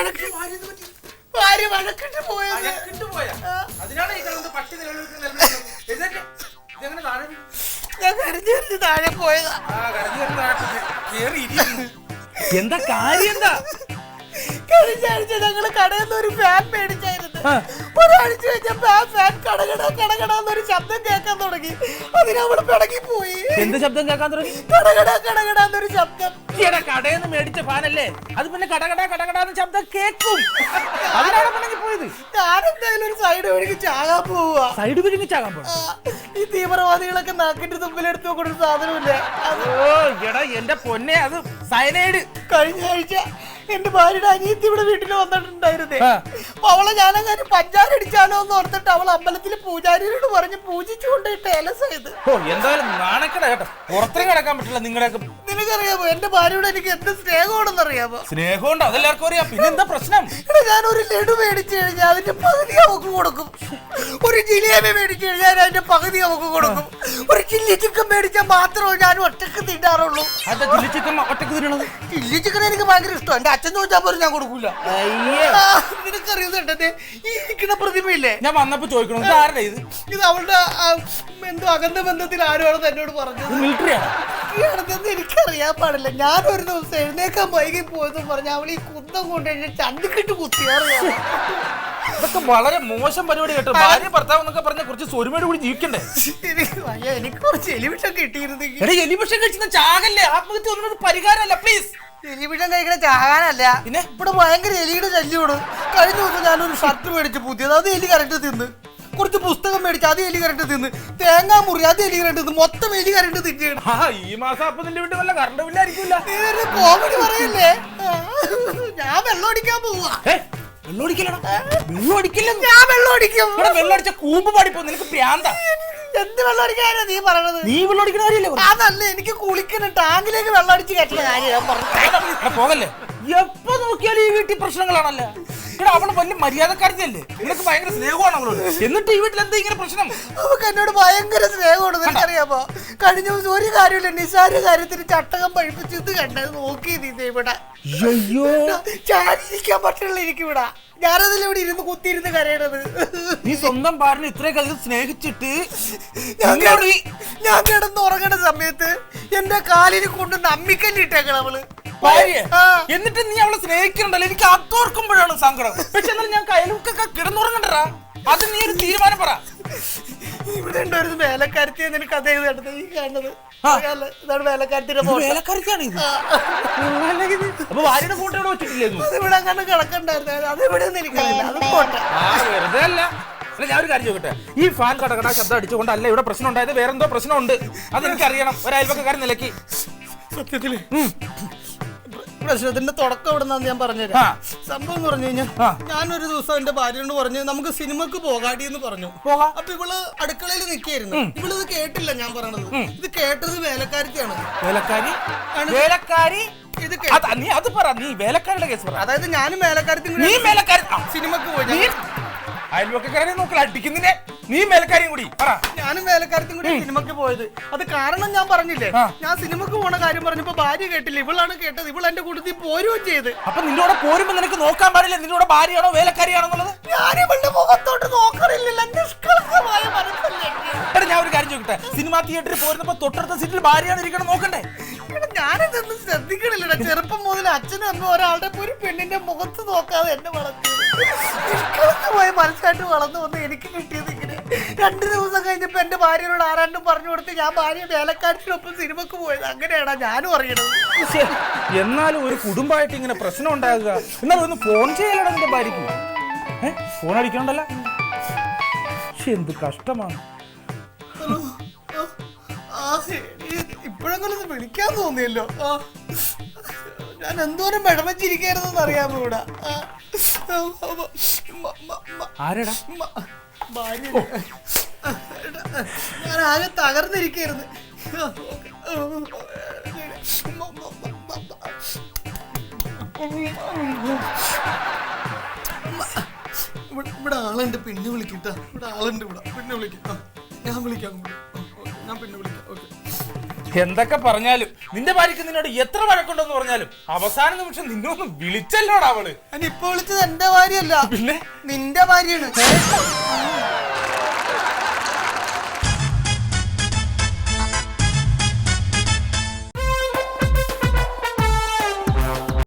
വഴക്ക് ഭാര്യ വഴക്കിട്ട് പോയത് കിട്ടുപോയാ അതിനാണ് ഈ കിടന്ന് പട്ടി നിലവിളിക്കുന്ന നിലവിളിക്കുന്നത്. എഴുന്നേറ്റ്. ഇതെങ്ങനെ താഴെ വീണു? ഞാൻ കരഞ്ഞു കരഞ്ഞ് താഴെ പോയതാ ആ, കരഞ്ഞ് കരഞ്ഞ് താഴെ കേറി ഇരിക്കുന്നു. എന്താ കാര്യം എന്താ കഴിഞ്ഞ ആഴ്ച ഞങ്ങൾ കടയിൽ നിന്ന് ഒരു ഫാൻ മേടിച്ചായിരുന്നു. ഒരാഴ്ച കഴിഞ്ഞപ്പോ ആ ഫാൻ കടകട കടകട എന്നൊരു ശബ്ദം കേൾക്കാൻ തുടങ്ങി. അതിനവൾ പിടങ്ങി പോയി. എന്ത് ശബ്ദം കേൾക്കാൻ തുടങ്ങി? കടകട കടകട എന്നൊരു ശബ്ദം. കടയിൽ നിന്ന് മേടിച്ച ഫാനല്ലേ അത് പിന്നെ കടകട കടകടാന്ന് ശബ്ദം കേക്കും അതിനാണ് പിന്നെ പോയത്. ഞാനെന്തായാലും ഒരു സൈഡ് വഴിക്ക് ചാകാൻ പോവുക സൈഡ് പിരിഞ്ഞിച്ചാകാൻ പോണം ഈ തീവ്രവാദികളൊക്കെ നാക്കിന്റെ തുമ്പിലെടുത്ത് നോക്കുന്ന സാധനമില്ല. ഓ എടാ എന്റെ പൊന്നെ അത് സയനൈഡ് കഴിഞ്ഞ ആഴ്ച എന്റെ ഭാര്യയുടെ അനിയത്തി ഇവിടെ വീട്ടിൽ വന്നിട്ടുണ്ടായിരുന്നേ. അപ്പൊ അവളെ ഞാനങ്ങനെ പഞ്ചാര അടിച്ചാലോ എന്ന് ഓർത്തിട്ട് അവൾ അമ്പലത്തിലെ പൂജാരിയോട് പറഞ്ഞ് പൂജിച്ചുകൊണ്ടിട്ട് ഏലസ് ചെയ്ത്. ഓ എന്തായാലും നാണക്കട കേട്ടോ. പുറത്തേക്ക് കിടക്കാൻ പറ്റില്ല നിങ്ങളുടെയൊക്കെ നിനക്കറിയാമോ എന്റെ ഭാര്യയോട് എനിക്ക് എന്ത് സ്നേഹമാണെന്ന് അറിയാമോ സ്നേഹമുണ്ട്? അതെല്ലാവർക്കും അറിയാം. പിന്നെ എന്താ പ്രശ്നം? എടാ ഞാൻ ഒരു ലഡു മേടിച്ചു കഴിഞ്ഞാൽ അതിന്റെ പകുതി അവക്ക് കൊടുക്കും. ഒരു ജിലേബി മേടിച്ചു കഴിഞ്ഞാൽ അതിന്റെ പകുതി അവക്ക് കൊടുക്കും. ഒരു ചില്ലി ചിക്കൻ മേടിച്ചാൽ മാത്രമേ ഞാൻ ഒറ്റയ്ക്ക് തിന്നാറുള്ളൂ. അതെ ചില്ലി ചിക്കൻ ഒറ്റയ്ക്ക് തിന്നണത്? ചില്ലി ചിക്കൻ എനിക്ക് ഭയങ്കര ഇഷ്ടമാണ്. എന്റെ അച്ഛൻ ചോദിച്ചാൽ പോലും ഞാൻ കൊടുക്കൂല. അയ്യേ. നിനക്കറിയുന്നുണ്ടേ ഈ ഇരിക്കുന്ന പ്രതിമയില്ലേ? ഞാൻ വന്നപ്പോ ചോദിക്കണം ഇത് ആരുടെ ഇത്? ഇത് അവളുടെ ആ, എന്തോ അകന്ന ബന്ധത്തിൽ ആരുമാണ് എന്നോട് പറഞ്ഞത്? മിലിറ്ററിയാണ് അടുത്തെന്ന് എനിക്കറിയാൻ പാടില്ല. ഞാൻ ഒരു ദിവസം എഴുന്നേക്കാൻ വൈകി പോയെന്ന് പറഞ്ഞ അവൾ ഈ കുന്തം കൊണ്ട് ചന്തക്കിട്ട് കുത്തിയാറിയാ ഇതൊക്കെ വളരെ മോശം പരിപാടി കേട്ടോ. ഭാര്യ ഭർത്താവ് എന്നൊക്കെ പറഞ്ഞ കുറച്ച് സ്വരുമയോട് കൂടി ജീവിക്കണ്ടേ? എനിക്ക് കുറച്ച് എലിവിഷം കിട്ടിയിരുന്നെങ്കിൽ എടാ എലിവിഷം കഴിക്കുന്ന ചാകല്ലേ? ആത്മഹത്യ ഒന്നും ഒരു പരിഹാരമല്ല പ്ലീസ് എലിവിഷം കഴിക്കണ ചാകാനല്ല. പിന്നെ? ഇവിടെ ഭയങ്കര എലിയുടെ ശല്യമാണ്. കഴിഞ്ഞ ദിവസം ഞാനൊരു ഷർട്ട് മേടിച്ച് പുതിയത് അത് എലി കറക്റ്റ് തിന്ന്. കുറച്ച് പുസ്തകം മേടിച്ച് അത് എലി കരണ്ട് തിന്ന്. തേങ്ങാ മുറി അത് എലി കരണ്ട് തിന്ന്. മൊത്തം എലി കരണ്ട് തിന്നാണ് ഈ മാസം അപ്പൊ നിന്റെ വീട്ടിൽ വല്ല കറണ്ട് ബില്ലായിരിക്കില്ല കോമഡി പറയല്ലേ? ഞാൻ വെള്ളം അടിക്കാൻ പോവാ. വെള്ളം അടിക്കില്ല? ഞാൻ വെള്ളം അടിക്കും. ഇവിടെ വെള്ളം അടിച്ച കൂമ്പ് പാടിപ്പോ നിനക്ക് പ്രാന്ത. എന്ത് വെള്ളം അടിക്കാനാ നീ പറയണത്? നീ വെള്ളം അടിക്കണ കാര്യല്ലേ പറഞ്ഞത്? അതല്ല എനിക്ക് കുളിക്കണം. ടാങ്കിലേക്ക് വെള്ളം അടിച്ച് കയറ്റുന്ന കാര്യം ഞാൻ പറഞ്ഞു എടാ, പോകല്ലേ? എപ്പോ നോക്കിയാലും ഈ വീട്ടിൽ പ്രശ്നങ്ങളാണല്ലേ? ഇവിടെ അവൾ വലിയ മര്യാദക്കാരിയല്ലേ നിനക്ക് ഭയങ്കര സ്നേഹമാണ് അവളോട്. എന്നിട്ട് ഈ വീട്ടിൽ എന്താ ഇങ്ങനെ പ്രശ്നം? അവക്ക് എന്നോട് ഭയങ്കര സ്നേഹമാണ് നിനക്കറിയാമോ കഴിഞ്ഞ ദിവസം ഒരു കാര്യമില്ല നിസാര കാര്യത്തിന് ചട്ടകം പഴിപ്പിച്ച് ഇത് കണ്ടത് നോക്കി നീ ഇവിടെ. അയ്യോ. ചാരിയിരിക്കാൻ പറ്റുള്ള എനിക്കിവിടെ ഞാനതിൽ ഇവിടെ ഇരുന്ന് കുത്തിയിരുന്ന് കരയണത്. നീ സ്വന്തം പാറിനെ ഇത്രയും കാലം സ്നേഹിച്ചിട്ട് ഞാൻ കിടന്ന് ഉറങ്ങണ സമയത്ത് എന്റെ കാലിന് കൊണ്ട് നമ്മിക്കല്ലിട്ടേക്കണം അവൾ. ഭാര്യ എന്നിട്ട് നീ അവളെ സ്നേഹിക്കണ്ടല്ലോ എനിക്ക് അതോർക്കുമ്പോഴാണ് സങ്കടം. പക്ഷെ എന്നാലും ഞാൻ കയ്യിലൊക്കെ കിടന്നുറങ്ങണ്ടടാ. അത് നീ ഒരു തീരുമാനം പറ. ഇവിടെ ഉണ്ടായിരുന്നു വേലക്കാരത്തി നിനക്ക് അതേ കണ്ടത് ഈ കാണുന്നത്? ഇതാണ് വേലക്കാരത്തിന്റെ അപ്പൊ ഭാര്യയുടെ ഫോട്ടോ ഇവിടെ വെച്ചിട്ടില്ലായിരുന്നു അത് ഇവിടെ അങ്ങനെ കിടക്കണ്ടായിരുന്നു. അത് ഇവിടെ ഒന്നും എനിക്കറിയില്ല അത് പോട്ടെ. വെറുതെ അല്ല. ഞാൻ ഒരു കാര്യം ചോദിക്കട്ടെ? ഈ ഫാൻ കടകട ശബ്ദം അടിച്ചുകൊണ്ടല്ല ഇവിടെ പ്രശ്നം ഉണ്ടായത്. വേറെന്തോ പ്രശ്നമുണ്ട്. അതെനിക്ക് അറിയണം ഒരു അയൽവക്കക്കാരൻ നിലയ്ക്ക്. സത്യത്തിൽ. പ്രശ്നത്തിന്റെ തുടക്കം ഇവിടെ ഞാൻ പറഞ്ഞത് പറഞ്ഞുതരാം സംഭവം എന്ന് പറഞ്ഞു കഴിഞ്ഞാൽ. ഞാനൊരു ദിവസം എന്റെ ഭാര്യയോട് പറഞ്ഞു നമുക്ക് സിനിമക്ക് പോകാടി എന്ന് പറഞ്ഞു അപ്പൊ ഇവൾ അടുക്കളയിൽ നിൽക്കായിരുന്നു ഇവൾ ഇത് കേട്ടില്ല ഞാൻ പറഞ്ഞത് ഇത് കേട്ടത് വേലക്കാരിക്കാണ്. വേലക്കാരി. വേലക്കാരി? നീ അത് പറ. നീ വേലക്കാരുടെ കേസ് പറ. അതായത് ഞാനും വേലക്കാരത്തി നീ വേലക്കാരി ആ, സിനിമക്ക് പോയി. അയൽവക്കാരെ നോക്കല അടിക്കുന്നതിനെ നീ മേലക്കാരിയും കൂടി പറ. ഞാനും വേലക്കാരത്തും കൂടി സിനിമക്ക് പോയത്. അത് കാരണം ഞാൻ പറഞ്ഞില്ലേ. ഞാൻ സിനിമക്ക് പോണ കാര്യം പറഞ്ഞപ്പോ ഭാര്യ കേട്ടില്ല? ഇവളാണ് കേട്ടത്. ഇവൾ എന്റെ കൂട്ടത്തിൽ പോരുകയും ചെയ്ത്. അപ്പൊ നിന്റെ കൂടെ പോരുമ്പോ നിനക്ക് നോക്കാൻ പാടില്ല. നിന്റെ കൂടെ ഭാര്യയാണോ വേലക്കാരിയാണോ എന്നുള്ളത്? ഞാൻ ഇവളുടെ മുഖത്തോട്ട് നോക്കണില്ല നിഷ്കളങ്കമായ മനസ്സല്ലേ. എടാ ഞാൻ ഒരു കാര്യം ചോദിക്കട്ടെ? സിനിമ തിയേറ്ററിൽ പോരുന്നപ്പോ തൊട്ടടുത്ത സീറ്റിൽ ഭാര്യയാണ് ഇരിക്കണം നോക്കണ്ടേ? ഞാനതൊന്നും ശ്രദ്ധിക്കണില്ലടാ. ചെറുപ്പം മുതൽ അച്ഛനും അമ്മ ഒരാളുടെ ഒരു പെണ്ണിന്റെ മുഖത്ത് നോക്കാതെ എന്നെ വളർത്തിയത്. നിഷ്കളങ്കമായ മനസ്സായിട്ട് വളർന്നു വന്ന് എനിക്ക് കിട്ടിയത് ഇങ്ങനെ. രണ്ടു ദിവസം കഴിഞ്ഞപ്പോ എന്റെ ഭാര്യയോട് ആരാണ്ടും പറഞ്ഞു കൊടുത്ത് ഞാൻ ഭാര്യ വേലക്കാരത്തിനൊപ്പം സിനിമക്ക് പോയത്. അങ്ങനെയാണ് ഞാനും അറിയണത്. ശ്ശെ, എന്നാലും ഒരു കുടുംബമായിട്ട് ഇങ്ങനെ പ്രശ്നം ഉണ്ടാകുക. എന്നാലും ഒന്ന് ഫോൺ ചെയ്യലടാ നിന്റെ ഭാര്യക്ക് ഏ ഫോൺ അടിക്കണ്ടല്ല? പക്ഷെ എന്ത് കഷ്ടമാണ്. ആ, ഇപ്പോഴെങ്കിലും ഒന്ന് വിളിക്കാൻ തോന്നിയല്ലോ. ആ. ഞാൻ എന്തോരം വിഷമിച്ചിരിക്കായിരുന്നെന്ന് അറിയാമോ ഇവിടെ? ആ. ആരെടാ? ഞാൻ ആകെ തകർന്നിരിക്കുന്നു ഇവിടെ ആളുണ്ട്. പിന്നെ വിളിക്കട്ടാ ഇവിടെ ആളുണ്ട് ഇവിടെ. പിന്നെ വിളിക്കാം. ഞാൻ വിളിക്കാം. ഞാൻ പിന്നെ വിളിക്കാം. ഓക്കെ. എന്തൊക്കെ പറഞ്ഞാലും നിന്റെ ഭാര്യക്ക് നിന്നോട് എത്ര വഴക്കുണ്ടെന്ന് പറഞ്ഞാലും അവസാന നിമിഷം നിന്നെ ഒന്ന് വിളിച്ചല്ലോടാ അവൾ. ഇപ്പൊ വിളിച്ചത് എന്റെ ഭാര്യയല്ല. പിന്നെ? നിന്റെ ഭാര്യയാണ്.